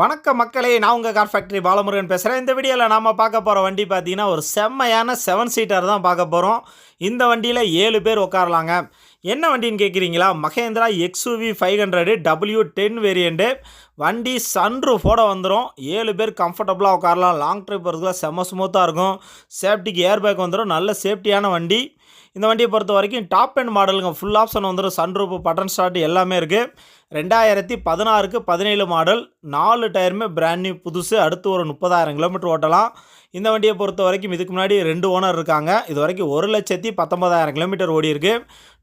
வணக்கம் மக்களே நான் உங்கள் கார் ஃபேக்ட்ரி பாலமுருகன் பேசுகிறேன் இந்த வீடியோவில் நாம் பார்க்க போகிற வண்டி பார்த்தீங்கன்னா ஒரு செம்மையான செவன் சீட்டர் தான் பார்க்க போகிறோம் இந்த வண்டியில் ஏழு பேர் உட்காரலாங்க. என்ன வண்டின்னு கேட்குறீங்களா Mahindra XUV five hundred W ten variant வண்டி சன்ரூஃபோட வந்துடும் ஏழு பேர் கம்ஃபர்டபுளாக உட்காரலாம். லாங் ட்ரிப் வரதுல செம்ம ஸ்மூத்தாக இருக்கும். சேஃப்டிக்கு ஏர் பேக் வந்துடும் நல்ல சேஃப்டியான வண்டி. இந்த வண்டியை பொறுத்த வரைக்கும் டாப் அண்ட் மாடலுங்க. ஃபுல் ஆப்ஷன் வந்துடும் சன்ரூப் பட்டன் ஸ்டார்ட் எல்லாமே இருக்குது ரெண்டாயிரத்தி பதினாறுக்கு பதினேழு மாடல். நாலு டயருமே பிராண்ட் நியூ புதுசு. அடுத்து ஒரு முப்பதாயிரம் கிலோமீட்டர் ஓட்டலாம். இந்த வண்டியை பொறுத்த வரைக்கும் இதுக்கு முன்னாடி ரெண்டு ஓனர் இருக்காங்க. இது வரைக்கும் ஒரு லட்சத்தி பத்தொன்பதாயிரம் கிலோமீட்டர் ஓடி இருக்கு.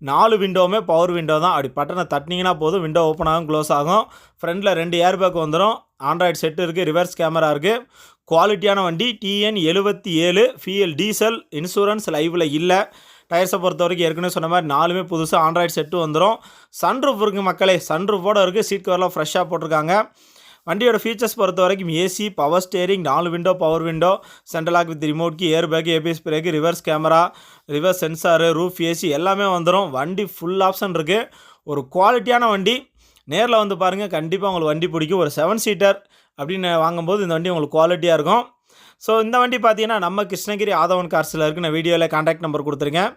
நாலு விண்டோவுமே பவர் விண்டோ தான். அப்படி பட்டனை தட்டினீங்கன்னா போதும். விண்டோ ஓப்பன் ஆகும் க்ளோஸ் ஆகும். ஃப்ரண்டில் ரெண்டு ஏர் பேக் வந்துடும் ஆண்ட்ராய்டு செட்டு இருக்குது ரிவர்ஸ் கேமரா இருக்குது குவாலிட்டியான வண்டி டிஎன் எழுபத்தி ஏழு. ஃபிஎல் டீசல் இன்சூரன்ஸ் லைவில் இல்லை. டயர்ஸை பொறுத்த வரைக்கும் ஏற்கனவே சொன்ன மாதிரி நாலுமே புதுசாக ஆண்ட்ராய்டு செட்டு வந்துடும் சன்ரூஃப் இருக்குது மக்களே சன்ரூஃபோடு இருக்குது சீட் கவர்லாம் ஃப்ரெஷ்ஷாக போட்டிருக்காங்க. வண்டியோட ஃபீச்சர்ஸ் பொறுத்த வரைக்கும் ஏசி பவர் ஸ்டேரிங் நாலு window power window central lock with remote key airbag ABS brake reverse camera reverse sensor roof AC எல்லாமே வந்துடும் வண்டி ஃபுல் ஆப்ஷன் இருக்குது ஒரு குவாலிட்டியான வண்டி. நேரில் வந்து பாருங்கள் கண்டிப்பாக உங்களுக்கு வண்டி பிடிக்கும். ஒரு செவன் சீட்டர் அப்படின்னு வாங்கும்போது இந்த வண்டி உங்களுக்கு குவாலிட்டியாக இருக்கும். ஸோ இந்த வண்டி பார்த்தீங்கன்னா நம்ம கிருஷ்ணகிரி ஆதவன் கார்ஸில் இருக்கு நான் வீடியோவில் காண்டாக்ட் நம்பர் கொடுத்துருக்கேன்.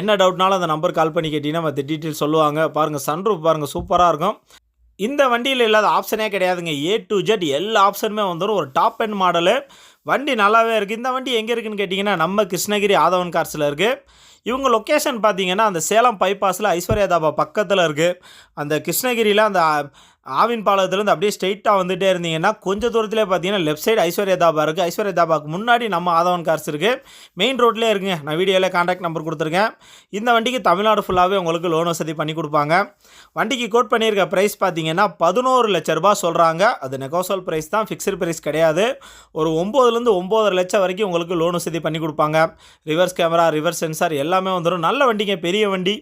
என்ன டவுட்னாலும் அந்த நம்பர் கால் பண்ணி கேட்டிங்கன்னா மற்ற டீட்டெயில் சொல்லுவாங்க. பாருங்கள் சன்ரூப் பாருங்கள் சூப்பராக இருக்கும். இந்த வண்டியில் இல்லாத ஆப்ஷனே கிடையாதுங்க. ஏ டு ஜெட் எல்லா ஆப்ஷனுமே வந்துடும் ஒரு டாப் அண்ட் மாடலு வண்டி நல்லாவே இருக்குது இந்த வண்டி எங்கே இருக்குதுன்னு கேட்டிங்கன்னா நம்ம கிருஷ்ணகிரி ஆதவன் கார்ஸில் இருக்குது இவங்க லொக்கேஷன் பார்த்தீங்கன்னா அந்த சேலம் பைபாஸில் ஐஸ்வர்யா தாபா பக்கத்தில் இருக்குது அந்த கிருஷ்ணகிரியில் அந்த ஆவின் பாலத்துலேருந்து அப்படியே ஸ்ட்ரெயிட்டாக வந்துகிட்டே இருந்தீங்கன்னா கொஞ்சம் தூரத்திலே பார்த்தீங்கன்னா லெஃப்ட் சைடு ஐஸ்வர்யா தாபா இருக்குது ஐஸ்வர்யா தாபாக்கு முன்னாடி நம்ம ஆதவன் கார்ஸ் இருக்குது மெயின் ரோட்லேயே இருக்குங்க நான் வீடியோவில் காண்டாக்ட் நம்பர் கொடுத்துருக்கேன். இந்த வண்டிக்கு தமிழ்நாடு ஃபுல்லாகவே உங்களுக்கு லோன் வசதி பண்ணி கொடுப்பாங்க. வண்டிக்கு கோட் பண்ணியிருக்க ப்ரைஸ் பார்த்தீங்கன்னா பதினோரு லட்ச ரூபா சொல்கிறாங்க அது நெகோசல் ப்ரைஸ் தான். ஃபிக்ஸ்டு ப்ரைஸ் கிடையாது. ஒரு ஒம்போதுலேருந்து ஒம்போதரை லட்சம் வரைக்கும் உங்களுக்கு லோன் வசதி பண்ணி கொடுப்பாங்க. ரிவர்ஸ் கேமரா ரிவர்ஸ் சென்சார் எல்லாமே வந்துடும் நல்ல வண்டிங்க. பெரிய வண்டி.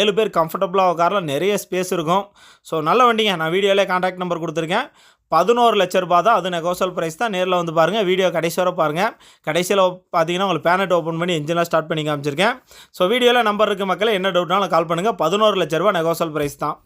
ஏழு பேர் கம்ஃபர்டபுளாக உட்காரலாம். நிறைய ஸ்பேஸ் இருக்கும். ஸோ நல்ல வண்டிங்க. நான் வீடியோவில் காண்டாக்ட் நம்பர் கொடுத்துருக்கேன். பதினோரு லட்ச ரூபா தான் அது நெகோசல் ப்ரைஸ் தான். நேரில் வந்து பாருங்கள் வீடியோ கடைசி வரை பாருங்கள் கடைசியில் பார்த்தீங்கன்னா உங்களுக்கு பேனட் ஓப்பன் பண்ணி இன்ஜினாக ஸ்டார்ட் பண்ணி காமிச்சிருக்கேன். ஸோ வீடியோவில் நம்பர் இருக்குது மக்களை என்ன டவுட்னாலும் கால் பண்ணுங்கள் பதினோரு லட்ச ரூபா நெகோசல் ப்ரைஸ் தான்.